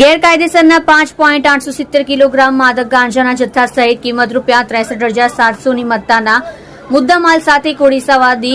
ગેરકાયદેસરના પાંચ પોઈન્ટ આઠસો સિત્તેર કિલોગ્રામ માદક ગાંજાના જથ્થા સહિત કિંમત રૂપિયા ત્રેસઠ હજાર સાતસોની મત્તાના મુદ્દામાલ સાથે કોડીસાવાદી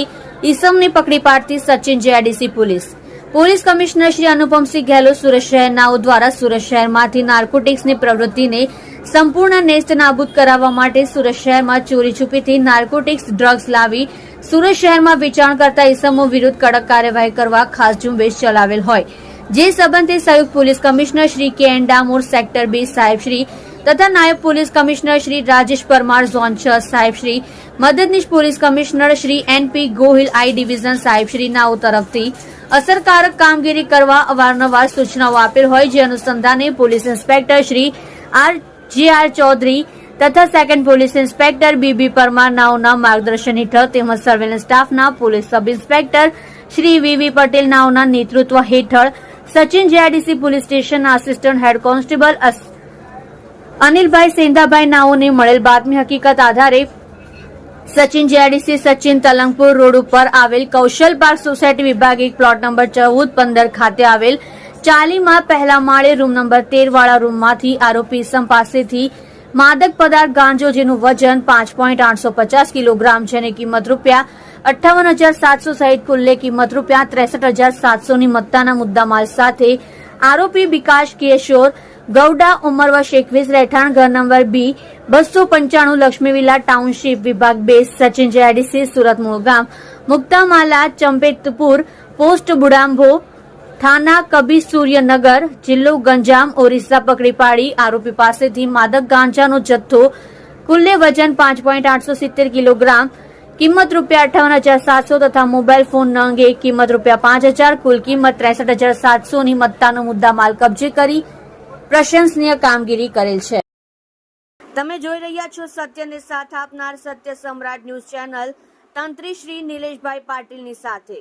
ઈસમને પકડી પાડતી Sachin GIDC police. Police commissioner Shri Anupamsinh Gehlot Surat શહેરનાઓ દ્વારા સુરત શહેરમાંથી નાર્કોટિક્સની પ્રવૃત્તિને સંપૂર્ણ નેસ્ત નાબૂદ કરાવવા માટે સુરત શહેરમાં ચોરી છુપીથી નાર્કોટિક્સ ડ્રગ્સ લાવી સુરત શહેરમાં વેચાણ કરતા ઈસમો વિરુદ્ધ કડક કાર્યવાહી કરવા ખાસ ઝુંબેશ ચલાવેલ હોય. જે સંબંધે સંયુક્ત પોલીસ કમિશનર શ્રી કે એન ડામોર સેક્ટર બે સાહેબ શ્રી તથા નાયબ police commissioner Shri Rajesh Parmar, zone છ સાહેબ શ્રી, મદદનીશ police commissioner Shri NP Gohil, I division સાહેબ શ્રી નાઓ તરફથી અસરકારક કામગીરી કરવા અવારનવાર સૂચનાઓ આપેલ હોય જે અનુસંધાને police inspector Shri R J R Chaudhary તથા second police inspector BB Parmar નાઓના માર્ગદર્શન હેઠળ તેમજ સર્વેલન્સ સ્ટાફના police sub inspector Shri VV Patel નાઓના નેતૃત્વ હેઠળ સચિન જીઆઈડીસી પોલીસ સ્ટેશનના assistant head constable Anilbhai Sendhabhai નાઓને મળેલ બાતમી હકીકત આધારે સચિન જીઆઈડીસી સચિન તલંગપુર રોડ ઉપર આવેલ કૌશલ પાર્ક સોસાયટી વિભાગ એક પ્લોટ નંબર ચૌદ પંદર ખાતે આવેલ ચાલીમાં પહેલા માળે રૂમ નંબર તેર વાળા રૂમમાંથી આરોપી ઇસમ પાસેથી માદક પદાર્થ ગાંજો જેનું વજન પાંચ પોઈન્ટ આઠસો પચાસ કિલોગ્રામ જેની કિંમત રૂપિયા અઠ્ઠાવન હજાર સાતસો સહિત કુલ્લે કિંમત રૂપિયા ત્રેસઠ હજાર સાતસોની મત્તાના મુદ્દામાલ સાથે આરોપી વિકાસ કેશોર, ગૌડા ઉંમર વર્ષ એકવીસ, રહેઠાણ ઘર નંબર બી, બસો પંચાણું લક્ષ્મી વિલા ટાઉનશીપ વિભાગ બે, સચિન જેઆઈડીસી સુરત મૂળ ગામ, મુક્તામાલા, ચંપેતપુર, પોસ્ટ બુડાંભો થાના કબી સૂર્યનગર, જિલ્લો ગંજામ, ઓરિસ્સા પકડી પાડી. આરોપી પાસેથી માદક ગાંજાનો જથ્થો કુલ્લે વજન પાંચ પોઈન્ટ આઠસો સિત્તેર કિલોગ્રામ, કિંમત રૂપિયા અઠાવન હજાર સાતસો તથા મોબાઈલ ફોન અંગે કિંમત રૂપિયા પાંચ હજાર, કુલ કિંમત ત્રેસઠ હજાર સાતસોની મત્તાનો મુદ્દા માલ કબજે કરી પ્રશંસનીય કામગીરી કરેલ છે. તમે જોઈ રહ્યા છો સત્યને સાથ આપનાર સત્ય સમ્રાટ ન્યૂઝ ચેનલ તંત્રી શ્રી નિલેશભાઈ પાટીલની સાથે.